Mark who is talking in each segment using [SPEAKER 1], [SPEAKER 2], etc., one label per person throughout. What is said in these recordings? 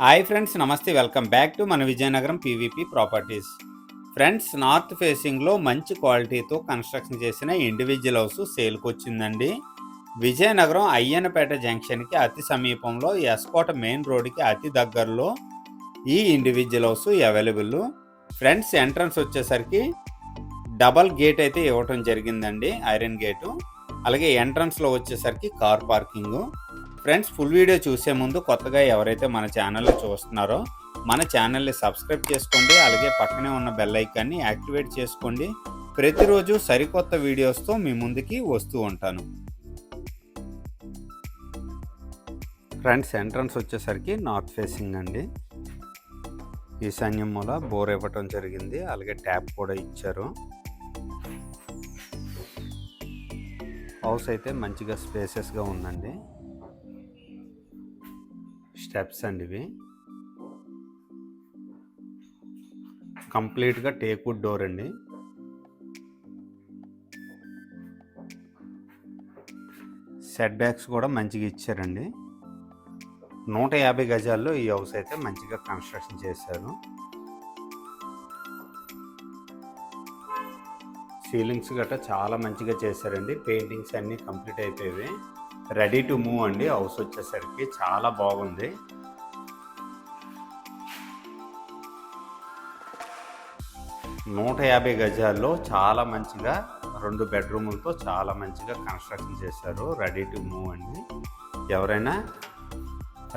[SPEAKER 1] Hi friends నమస్తే welcome back to మన Vizianagaram PVP properties friends north ఫేసింగ్లో మంచి క్వాలిటీతో కన్స్ట్రక్షన్ చేసిన ఇండివిజువల్ హౌస్ సేల్కి వచ్చిందండి. విజయనగరం అయ్యన్నపేట జంక్షన్కి అతి సమీపంలో ఎస్కోట మెయిన్ రోడ్కి అతి దగ్గరలో ఈ individual house available friends entrance వచ్చేసరికి డబల్ గేట్ అయితే ఇవ్వటం జరిగిందండి ఐరన్ గేటు అలాగే ఎంట్రన్స్లో వచ్చేసరికి car parking friends full video చూసే ముందు కొత్తగా ఎవరైతే మన ఛానల్లో చూస్తున్నారో మన ఛానల్ని సబ్స్క్రైబ్ చేసుకోండి అలాగే పక్కనే ఉన్న బెల్ ఐకాన్ని యాక్టివేట్ చేసుకోండి. ప్రతిరోజు సరికొత్త వీడియోస్తో మీ ముందుకి వస్తూ ఉంటాను. ఫ్రెండ్స్ ఎంట్రన్స్ వచ్చేసరికి నార్త్ ఫేసింగ్ అండి. ఈశాన్యం మూల బోర్ ఇవ్వటం జరిగింది అలాగే ట్యాప్ కూడా ఇచ్చారు. హౌస్ అయితే మంచిగా స్పేసెస్గా ఉందండి. స్టెప్స్ అండి ఇవి కంప్లీట్గా టేక్వుడ్ డోర్ అండి. సెట్ బ్యాక్స్ కూడా మంచిగా ఇచ్చారండి. నూట యాభై గజాల్లో ఈ హౌస్ అయితే మంచిగా కన్స్ట్రక్షన్ చేశారు. సీలింగ్స్ గట్రా చాలా మంచిగా చేశారండి. పెయింటింగ్స్ అన్నీ కంప్లీట్ అయిపోయాయి రెడీ టు మూవ్ అండి. హౌస్ వచ్చేసరికి చాలా బాగుంది. నూట యాభై గజాల్లో చాలా మంచిగా రెండు బెడ్రూములతో చాలా మంచిగా కన్స్ట్రక్షన్ చేశారు. రెడీ టు మూవ్ అండి. ఎవరైనా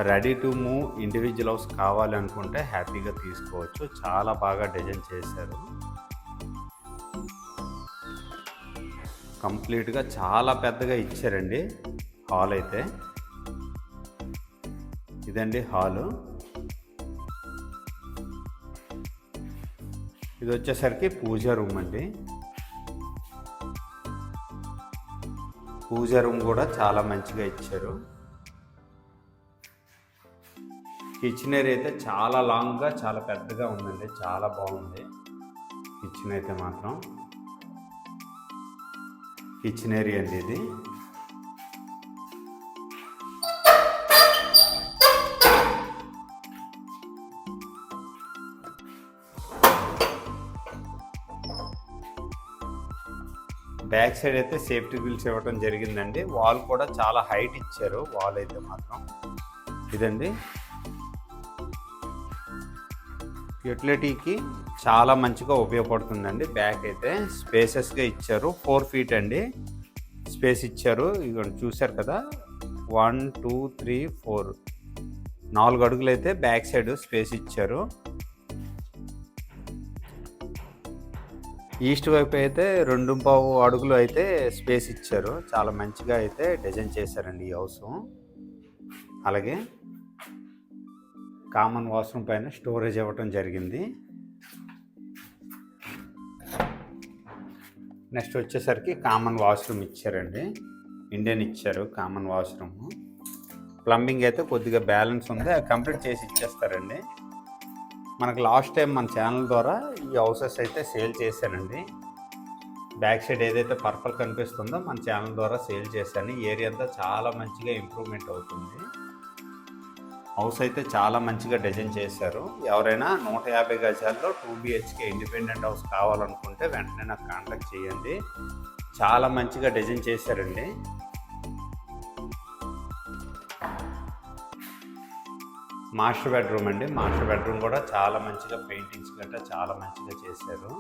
[SPEAKER 1] ready to move individual house కావాలనుకుంటే హ్యాపీగా తీసుకోవచ్చు. చాలా బాగా డిజైన్ చేశారు. కంప్లీట్గా చాలా పెద్దగా ఇచ్చారండి. హాల్ అయితే ఇదండి హాలు. ఇది వచ్చేసరికి పూజ రూమ్ అండి. పూజ రూమ్ కూడా చాలా మంచిగా ఇచ్చారు. కిచెన్ ఏరియా అయితే చాలా లాంగ్గా చాలా పెద్దగా ఉందండి. చాలా బాగుంది. కిచెన్ అయితే మాత్రం. కిచెన్ ఏరియా అండి ఇది. బ్యాక్ సైడ్ అయితే సేఫ్టీ బిల్స్ ఇవ్వడం జరిగిందండి. వాల్ కూడా చాలా హైట్ ఇచ్చారు. వాల్ అయితే మాత్రం ఇదండి. యూటిలిటీకి చాలా మంచిగా ఉపయోగపడుతుందండి. బ్యాక్ అయితే స్పేసెస్గా ఇచ్చారు. ఫోర్ ఫీట్ అండి. స్పేస్ ఇచ్చారు. ఇక్కడ చూశారు కదా? One two three four. నాలుగు అడుగులు అయితే బ్యాక్ సైడ్ స్పేస్ ఇచ్చారు. ఈస్ట్ వైపు అయితే రెండు పావు అడుగులు అయితే స్పేస్ ఇచ్చారు. చాలా మంచిగా అయితే డిజైన్ చేశారండి ఈ హౌస్. అలాగే కామన్ వాష్రూమ్ పైన స్టోరేజ్ ఇవ్వటం జరిగింది. నెక్స్ట్ వచ్చేసరికి కామన్ వాష్రూమ్ ఇచ్చారండి. ఇండియన్ ఇచ్చారు కామన్ వాష్రూమ్. ప్లంబింగ్ అయితే కొద్దిగా బ్యాలెన్స్ ఉంది. అది కంప్లీట్ చేసి ఇచ్చేస్తారండి. మనకు లాస్ట్ టైం మన ఛానల్ ద్వారా ఈ హౌసెస్ అయితే సేల్ చేశానండి. బ్యాక్ సైడ్ ఏదైతే పర్పల్ కనిపిస్తుందో మన ఛానల్ ద్వారా సేల్ చేశాను. ఈ ఏరియా అంతా చాలా మంచిగా ఇంప్రూవ్మెంట్ అవుతుంది. హౌస్ అయితే చాలా మంచిగా డిజైన్ చేశారు. ఎవరైనా నూట యాభై గజాల్లో టూ బిహెచ్కే ఇండిపెండెంట్ హౌస్ కావాలనుకుంటే వెంటనే నాకు కాంటాక్ట్ చేయండి. చాలా మంచిగా డిజైన్ చేశారండి. మాస్టర్ బెడ్రూమ్ అండి. మాస్టర్ బెడ్రూమ్ కూడా చాలా మంచిగా పెయింటింగ్స్ గట్రా చాలా మంచిగా చేశారు.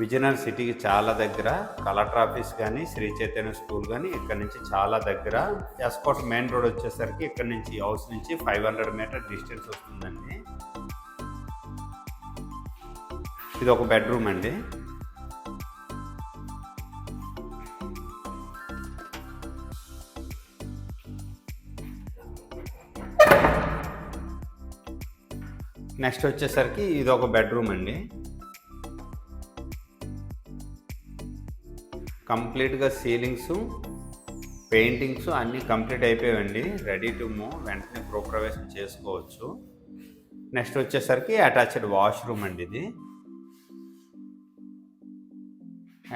[SPEAKER 1] విజయనగరం సిటీకి చాలా దగ్గర కలెక్టర్ ఆఫీస్ కానీ శ్రీ చైతన్య స్కూల్ కానీ ఇక్కడ నుంచి చాలా దగ్గర ఎస్కోట్ మెయిన్ రోడ్ వచ్చేసరికి ఇక్కడ నుంచి హౌస్ నుంచి ఫైవ్ హండ్రెడ్ మీటర్ డిస్టెన్స్ వస్తుందండి. ఇది ఒక బెడ్రూమ్ అండి. నెక్స్ట్ వచ్చేసరికి ఇది ఒక బెడ్రూమ్ అండి. కంప్లీట్గా సీలింగ్స్ పెయింటింగ్స్ అన్నీ కంప్లీట్ అయిపోయాయండి. Ready to move. వెంటనే గృహప్రవేశం చేసుకోవచ్చు. నెక్స్ట్ వచ్చేసరికి అటాచ్డ్ వాష్రూమ్ అండి ఇది.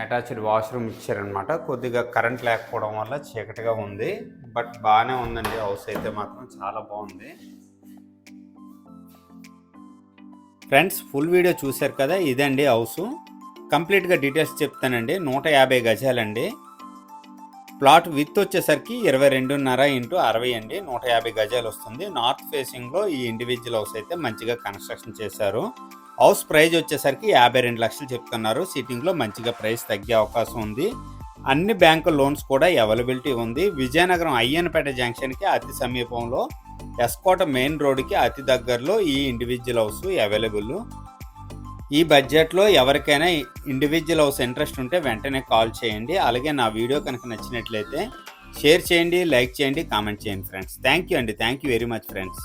[SPEAKER 1] అటాచ్డ్ వాష్రూమ్ ఇచ్చారనమాట కొద్దిగా కరెంట్ లేకపోవడం వల్ల చీకటిగా ఉంది. బట్ బాగానే ఉందండి. హౌస్ అయితే మాత్రం చాలా బాగుంది. ఫ్రెండ్స్ ఫుల్ వీడియో చూశారు కదా ఇదండి హౌస్. కంప్లీట్గా డీటెయిల్స్ చెప్తానండి. నూట యాభై గజాలండి. ప్లాట్ విత్ వచ్చేసరికి ఇరవై రెండున్నర ఇంటూ అరవై అండి. నూట యాభై గజాలు వస్తుంది. నార్త్ ఫేసింగ్లో ఈ ఇండివిజువల్ హౌస్ అయితే మంచిగా కన్స్ట్రక్షన్ చేశారు. హౌస్ ప్రైజ్ వచ్చేసరికి యాభై రెండు లక్షలు చెప్తున్నారు. సిట్టింగ్లో మంచిగా ప్రైస్ తగ్గే అవకాశం ఉంది. అన్ని బ్యాంకు లోన్స్ కూడా అవైలబిలిటీ ఉంది. విజయనగరం అయ్యన్నపేట జంక్షన్కి అతి సమీపంలో ఎస్కోట మెయిన్ రోడ్డుకి అతి దగ్గరలో ఈ ఇండివిజువల్ హౌస్ అవైలబుల్ ఈ బడ్జెట్లో ఎవరికైనా ఇండివిజువల్ హౌస్ ఇంట్రెస్ట్ ఉంటే వెంటనే కాల్ చేయండి. అలాగే నా వీడియో కనుక నచ్చినట్లయితే షేర్ చేయండి లైక్ చేయండి కామెంట్ చేయండి ఫ్రెండ్స్ థ్యాంక్ యూ అండి. Thank you very much friends